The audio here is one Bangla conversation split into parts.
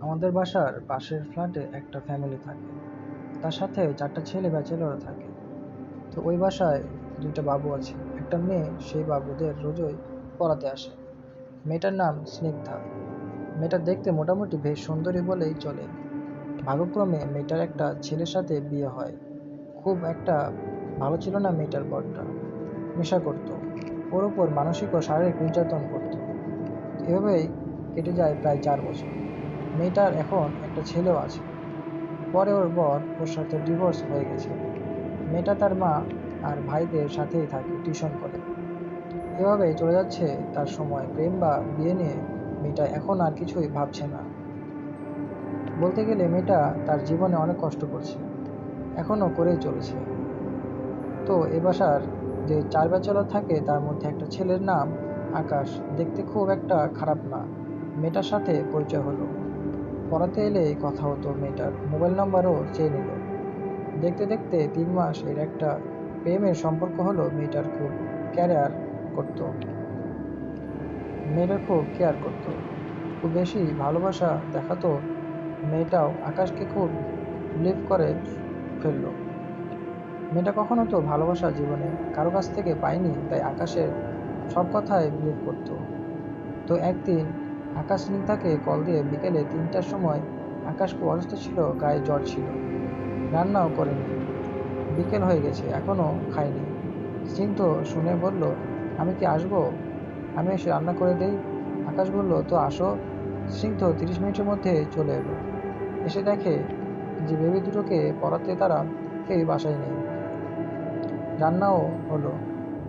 আমাদের বাসার পাশের ফ্ল্যাটে একটা ফ্যামিলি থাকে। তার সাথে চারটা ছেলে ব্যাচেলরও থাকে। তো ওই বাসায় দুইটা বাবু আছে। একটা মেয়ে, সেই বাবুদের রোজই পড়াতে আসে। মেয়েটার নাম স্নিগ্ধা। মেয়েটা দেখতে মোটামুটি বেশ সুন্দরী বলেই চলে। ভাগ্যক্রমে মেয়েটার একটা ছেলের সাথে বিয়ে হয়। খুব একটা ভালো ছিল না মেয়েটার বরটা। নেশা করতো। ওর ওপর মানসিক ও শারীরিক নির্যাতন করতো। এভাবেই কেটে যায় প্রায় চার বছর। মেয়েটার এখন একটা ছেলেও আছে। পরে ওর বর ওর সাথে ডিভোর্স হয়ে গেছে। মেয়েটা তার মা আর ভাইদের সাথেই থাকে টিউশন করে। এভাবেই চলে যাচ্ছে তার সময়। প্রেম বা বিয়ে নিয়ে মেয়েটা এখন আর কিছুই ভাবছে না। বলতে গেলে মেয়েটা তার জীবনে অনেক কষ্ট করছে। এখনও করেই চলেছে। তো এ বাসার যে চার ব্যাচেলর থাকে, তার মধ্যে একটা ছেলের নাম আকাশ। দেখতে খুব একটা খারাপ না। মেয়েটার সাথে পরিচয় হলো। পড়াতে এলে কথা হতো মেয়েটার। মোবাইল নাম্বারও চেয়ে নিল। দেখতে দেখতে তিন মাস এর একটা প্রেমের সম্পর্ক হলো মেয়েটার খুব কেয়ার করতো। মেয়েটা খুব কেয়ার করতো। খুব বেশি ভালোবাসা দেখাতো মেয়েটাও আকাশকে খুব বিলিভ করে ফেলল। মেয়েটা কখনো তো ভালোবাসা জীবনে কারও কাছ থেকে পায়নি, তাই আকাশের সব কথায় বিলিভ করতো। তো একদিন আকাশ স্নিগ্ধাকে কল দিয়ে বিকেলে তিনটার সময় আকাশ খুব অসুস্থ ছিল, গায়ে জ্বর ছিল। রান্নাও করেনি। বিকেল হয়ে গেছে এখনও খায়নি। স্নিগ্ধ শুনে বলল, আমি কি আসব? আমি এসে রান্না করে দেই। আকাশ বলল, তো আসো। স্নিগ্ধ তিরিশ মিনিটের মধ্যে চলে এলো। এসে দেখে যে বেবি দুটোকে পড়াতে তারা কেউই বাসায় নেই। রান্নাও হলো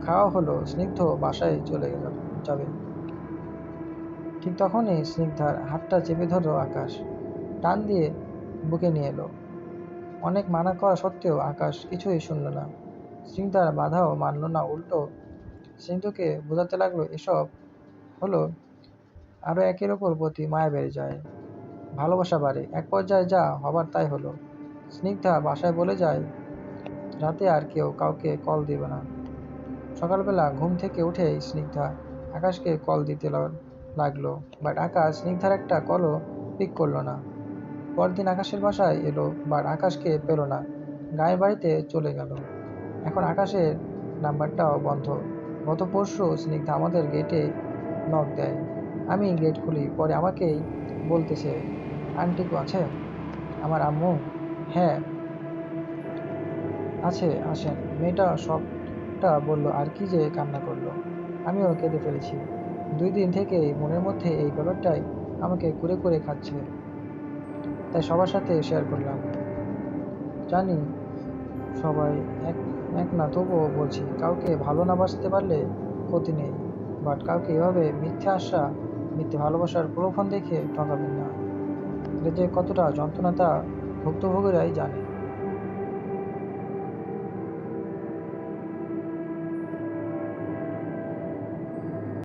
খাওয়া হলো, স্নিগ্ধ বাসায় চলে গেল যাবে। ঠিক তখনই স্নিগ্ধার হাতটা চেপে ধরলো আকাশ। টান দিয়ে বুকে নিয়ে এলো। অনেক মানা করা সত্ত্বেও আকাশ কিছুই শুনল না। স্নিগ্ধার বাধাও মানল না, উল্টো স্নিগ্ধকে বোঝাতে লাগল এসব হলো আরও একের ওপর প্রতি মায়া বেড়ে যায়। ভালোবাসা বাড়ে, এক পর্যায়ে যা হবার তাই হলো। স্নিগ্ধা বাসায় বলে যায়, রাতে আর কেউ কাউকে কল দেবে না। সকালবেলা ঘুম থেকে উঠেই স্নিগ্ধা আকাশকে কল দিতে লা- লাগল, বাট আকাশ স্নিগ্ধার একটা কলও পিক করল না। পরদিন আকাশের বাসায় এলো, বাট আকাশকে পেল না গায়ের বাড়িতে চলে গেল। এখন আকাশের নাম্বারটাও বন্ধ। গত পরশু স্নিগ্ধা আমাদের গেটে নক দেয়। আমি গেট খুলি, পরে আমাকেই বলতেছে, আন্টি কো আছে? আমার আম্মু? হ্যাঁ। আছে, আসেন। মেয়েটা সবটা বলল, আর কি যে কান্না করল। আমিও কেঁদে ফেলেছি। দুই দিন থেকেই মনের মধ্যে এই ব্যাপারটাই আমাকে কুরে কুরে খাচ্ছে। তাই সবার সাথে শেয়ার করলাম। জানি সবাই এক এক না, তবুও বলছি, কাউকে ভালো না বাসতে পারলে ক্ষতি নেই। বাট কাউকে এভাবে মিথ্যে আশা, মিথ্যে ভালোবাসার প্রলোভন দেখে ঠকাবেন না। এটা যে কতটা যন্ত্রণা তা ভুক্তভোগীরাই জানে।